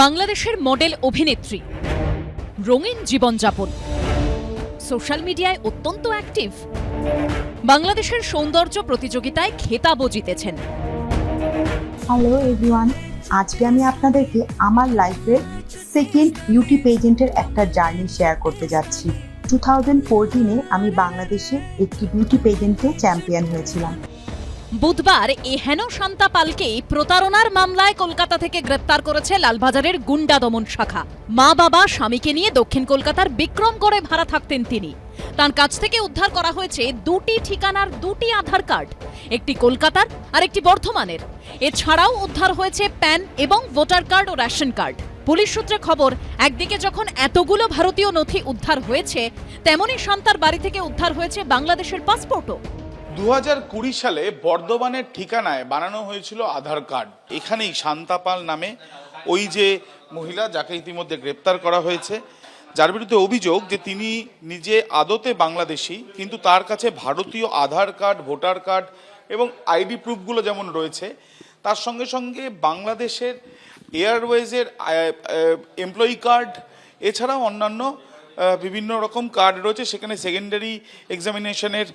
বাংলাদেশের মডেল অভিনেত্রী রঙিন জীবনযাপন। সোশ্যাল মিডিয়ায় অত্যন্ত অ্যাক্টিভ। বাংলাদেশের সৌন্দর্য প্রতিযোগিতায় খেতাবও জিতেছেন। হ্যালো এভরিওয়ান, আজকে আমি আপনাদেরকে আমার লাইফের সেকেন্ড বিউটি পেজেন্টের একটা জার্নি শেয়ার করতে যাচ্ছি। টু থাউজেন্ড ফোরটিনে আমি বাংলাদেশে একটি বিউটি পেজেন্টে চ্যাম্পিয়ন হয়েছিলাম। বুধবার এ হেন শান্তা পালকেই প্রতারণার মামলায় কলকাতা থেকে গ্রেপ্তার করেছে লালবাজারের গুন্ডা দমন শাখা। মা বাবা, স্বামীকে নিয়ে দক্ষিণ কলকাতার বিক্রম করে ভাড়া থাকতেন তিনি। তার কাছ থেকে উদ্ধার করা হয়েছে দুটি ঠিকানার দুটি আধার কার্ড, একটি কলকাতার আর একটি বর্ধমানের। এছাড়াও উদ্ধার হয়েছে প্যান এবং ভোটার কার্ড ও রেশন কার্ড। পুলিশ সূত্রে খবর, একদিকে যখন এতগুলো ভারতীয় নথি উদ্ধার হয়েছে, তেমনি শান্তার বাড়ি থেকে উদ্ধার হয়েছে বাংলাদেশের পাসপোর্টও। দু সালে বর্ধমানের ঠিকানায় বানানো হয়েছিল আধার কার্ড। এখানেই শান্তাপাল নামে ওই যে মহিলা যাকে ইতিমধ্যে গ্রেপ্তার করা হয়েছে, যার বিরুদ্ধে অভিযোগ যে তিনি নিজে আদতে বাংলাদেশি, কিন্তু তার কাছে ভারতীয় আধার কার্ড, ভোটার কার্ড এবং আইডি প্রুফগুলো যেমন রয়েছে, তার সঙ্গে সঙ্গে বাংলাদেশের এয়ারওয়েজের এমপ্লয়ি কার্ড, এছাড়াও অন্যান্য বিভিন্ন রকম কার্ড রয়েছে। সেখানে সেকেন্ডারি এক্সামিনেশনের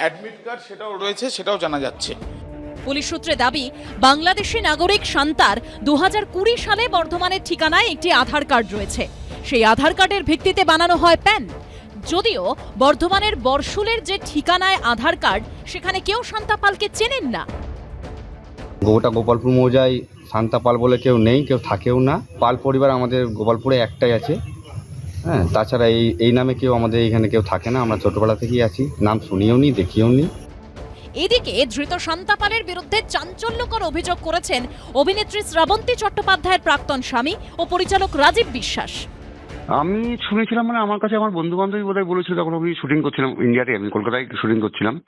অ্যাডমিট কার্ড সেটাও রয়েছে সেটাও জানা যাচ্ছে। পুলিশ সূত্রে দাবি বাংলাদেশি নাগরিক শান্তার দু হাজার কুড়ি সালে বর্ধমানের ঠিকানায় একটি আধার কার্ড রয়েছে। সেই আধার কার্ডের ভিত্তিতে বানানো হয় প্যান। যদিও বর্ধমানের বর্ষুলের যে ঠিকানায় আধার কার্ড সেখানে কেউ শান্তা পালকে চেনেন না। গোটা গোপালপুর মৌজায় শান্তা পাল বলে কেউ নেই কেউ থাকেও না। পাল পরিবার আমাদের গোপালপুরে একটাই আছে। হ্যাঁ তাছাড়া এই এই নামে কেউ আমাদের এখানে কেউ থাকে না, আমরা ছোটোবেলা থেকেই আছি, নাম শুনিও নি, দেখিও নি। এদিকে ধৃত শান্তাপালের বিরুদ্ধে চাঞ্চল্যকর অভিযোগ করেছেন অভিনেত্রী শ্রাবন্তী চট্টোপাধ্যায়ের প্রাক্তন স্বামী ও পরিচালক রাজীব বিশ্বাস। আমি শুনেছিলাম মানে আমার কাছে আমার বন্ধু বান্ধবী বোধহয় বলেছিল তখন আমি শুটিং করছিলাম ইন্ডিয়াতে আমি কলকাতায় শুটিং করছিলাম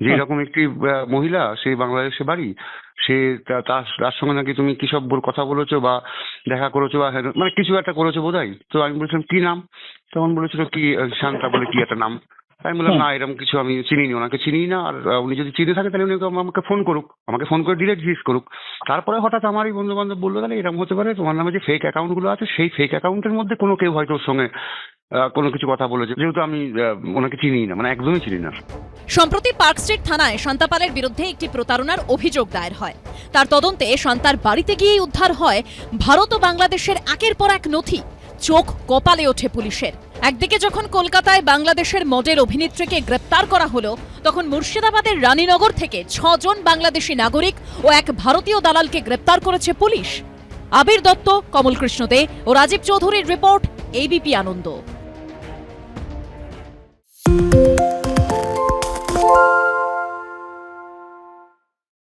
যে এরকম একটি মহিলা সে বাংলাদেশে বাড়ি সে তা- তার তার সঙ্গে নাকি তুমি কি সব কথা বলেছ বা দেখা করেছ বা হ্যাঁ- মানে কিছু একটা করেছ বোধহয়? তো আমি বলেছিলাম কি নাম? তখন বলেছিল কি শান্তা বলে কি একটা নাম। আমি বললাম না এরকম কিছু আমি চিনি না ওনাকে চিনি না আর উনি যদি চিনে থাকে তাহলে উনি আমাকে ফোন করুক আমাকে ফোন করে ডিরেক্ট জিজ্ঞেস করুক। তারপরে হঠাৎ আমারই বন্ধু বান্ধব বলল তাহলে এরকম হতে পারে তোমার নামে যে ফেক অ্যাকাউন্টগুলো আছে সেই ফেক অ্যাকাউন্টের মধ্যে কোনো কেউ হয়তো ওর সঙ্গে আহ, কোনো কিছু কথা বলেছে যেহেতু আমি আহ, ওনাকে চিনি না মানে একদমই চিনি না। সম্প্রতি পার্ক স্ট্রিট থানায় শান্তাপালের বিরুদ্ধে একটি প্রতারণার অভিযোগ দায়ের হয়। তার তদন্তে শান্তার বাড়িতে গিয়েই উদ্ধার হয় ভারত ও বাংলাদেশের একের পর এক নথি। চোখ কপালে ওঠে পুলিশের। একদিকে যখন কলকাতায় বাংলাদেশের মডেল অভিনেত্রীকে গ্রেপ্তার করা হলো, তখন মুর্শিদাবাদের রানীনগর থেকে ছজন বাংলাদেশি নাগরিক ও এক ভারতীয় দালালকে গ্রেপ্তার করেছে পুলিশ। আবির দত্ত, কমলকৃষ্ণ দে ও রাজীব চৌধুরীর রিপোর্ট এবিপি আনন্দ।